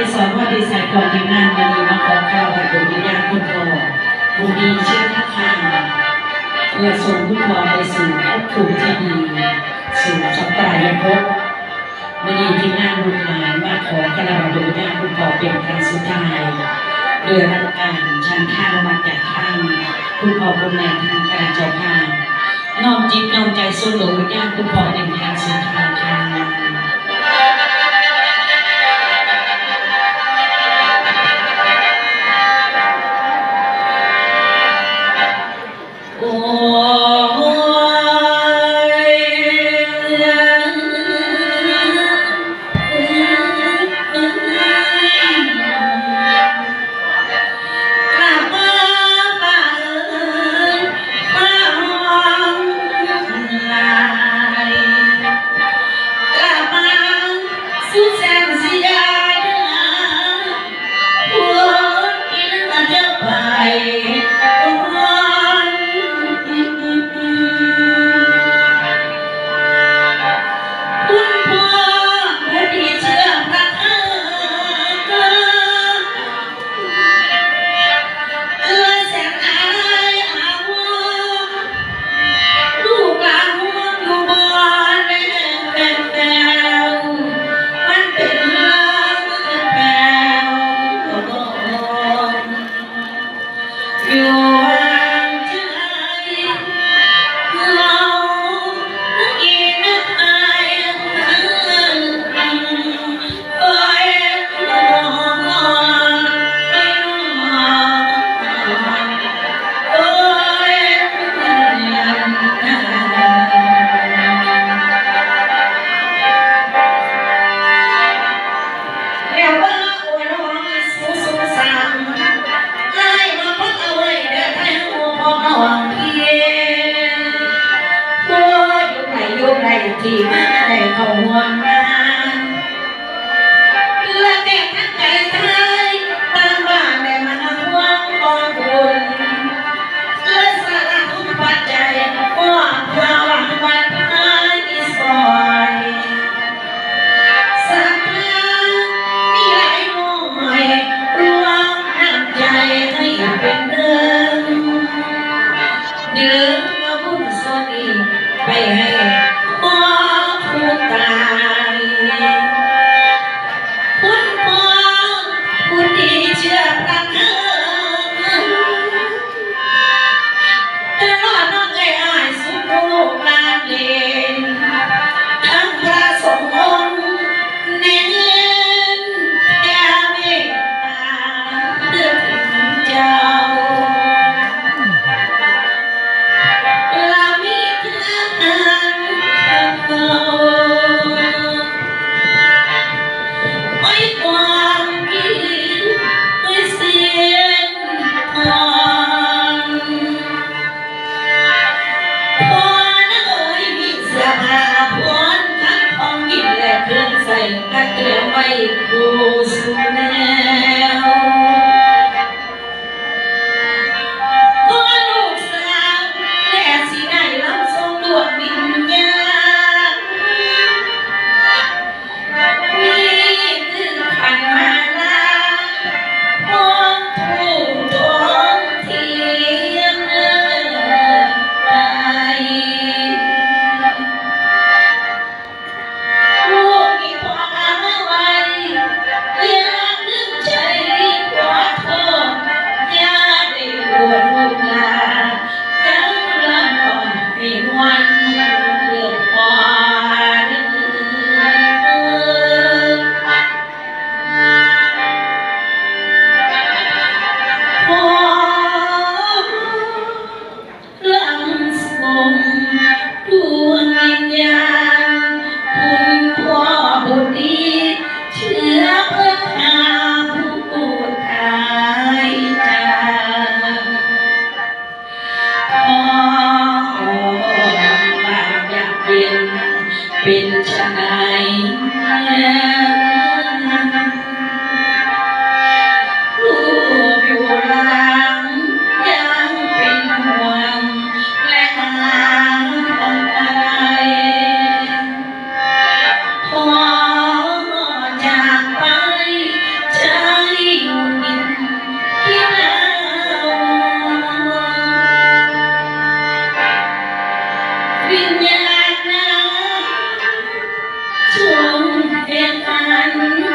ที่สองว่าดีไซน์ก่อนทีมงานวันนี้มาขอข่าวกับดวงวิญญาณคุณพ่อบุญดีเชื่อท่าทางเพื่อส่งคุณพ่อไปสู่ภพภูมิที่ดีสู่สัมปรายภพวันนี้ทีมงานลูกหานมาขอกระดาดวงวิญญาณคุณพ่อเป็นครั้งสุดท้ายโดยรับการชันข้าวมาจากทางคุณพ่อคุณแม่ทางการเจ้าภาพน้อมจิตน้อมใจสู่ดวงวิญญาณคุณพ่อเป็นครั้งสุดท้าย ที่มาได้เข้าห่วงมาและเด็กทั้งใจไทยตามบ้านได้มาห่วงปองบุญและสละทุกปัจจัยว่าเพื่อหวังวันพายซอยสักครั้งมีหลายหน่วยรวมน้ำใจให้เป็นหนึ่งดึงมาบุญสนีไปให้ เป็นชนาย Thank you.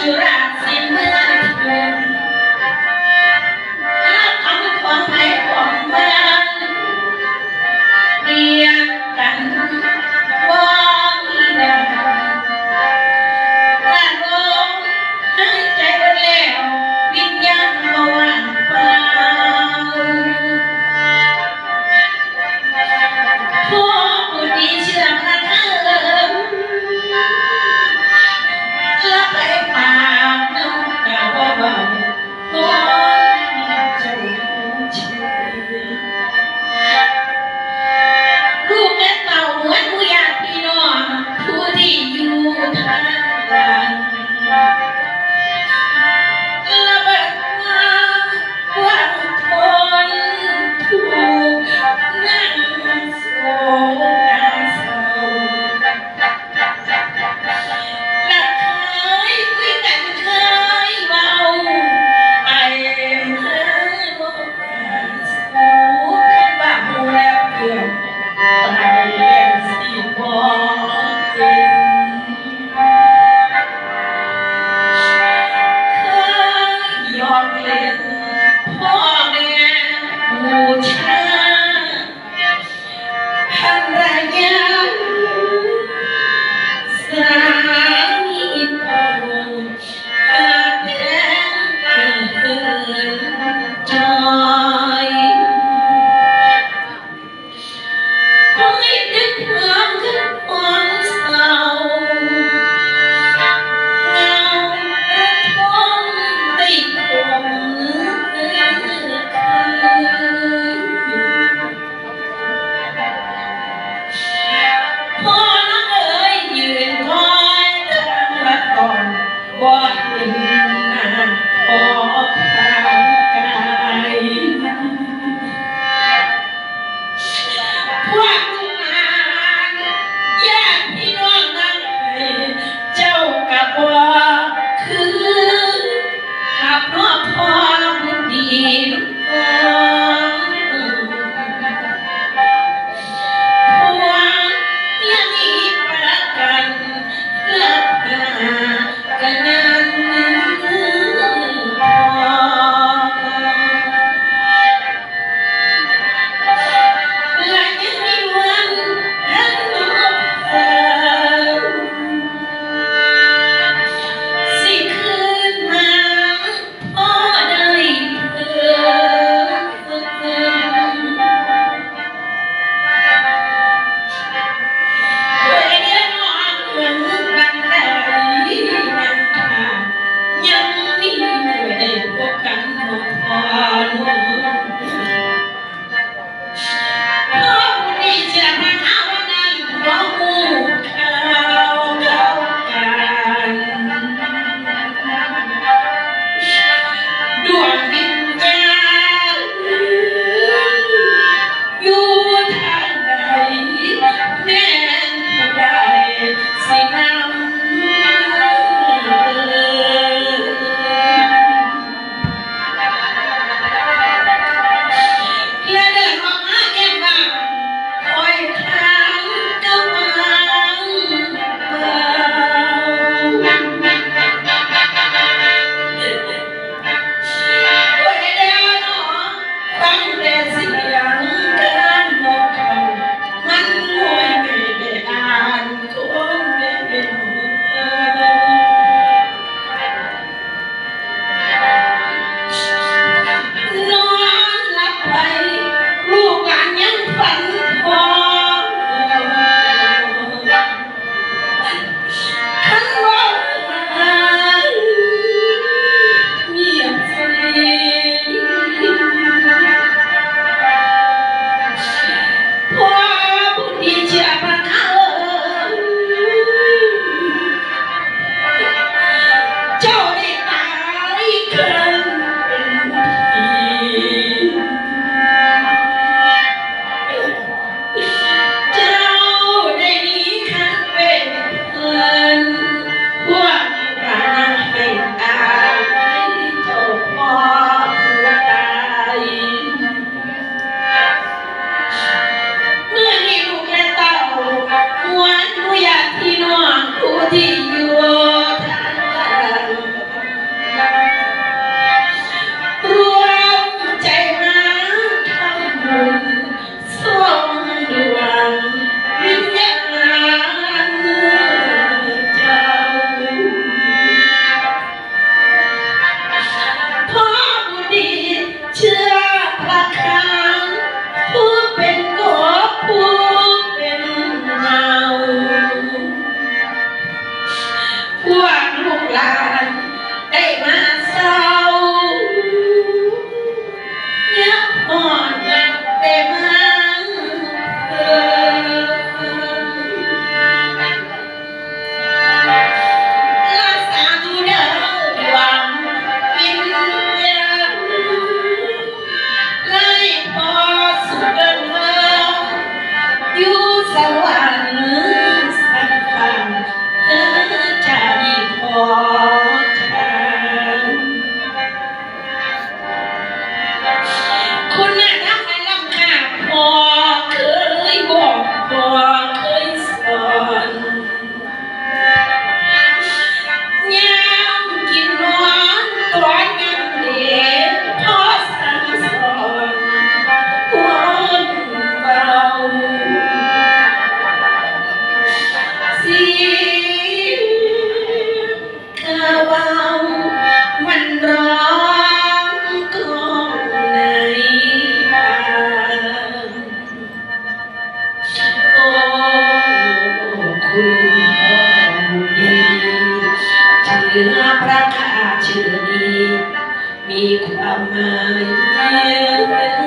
จุฬาสินเมือ Amen. ื่อดี มีความหมาย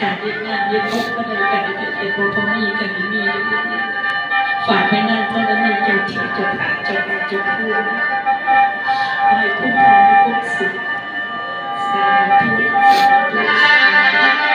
การยึดงานยึดพบก็เลยการยึนเด็ดโบพมีกันมีฝากไม่นั่นเท่านั้นมีเจ้าที่เจ้าทาเจ้าการจ้าคู่ให้คุ้มครองคุ้มสิทธิ์สาธุ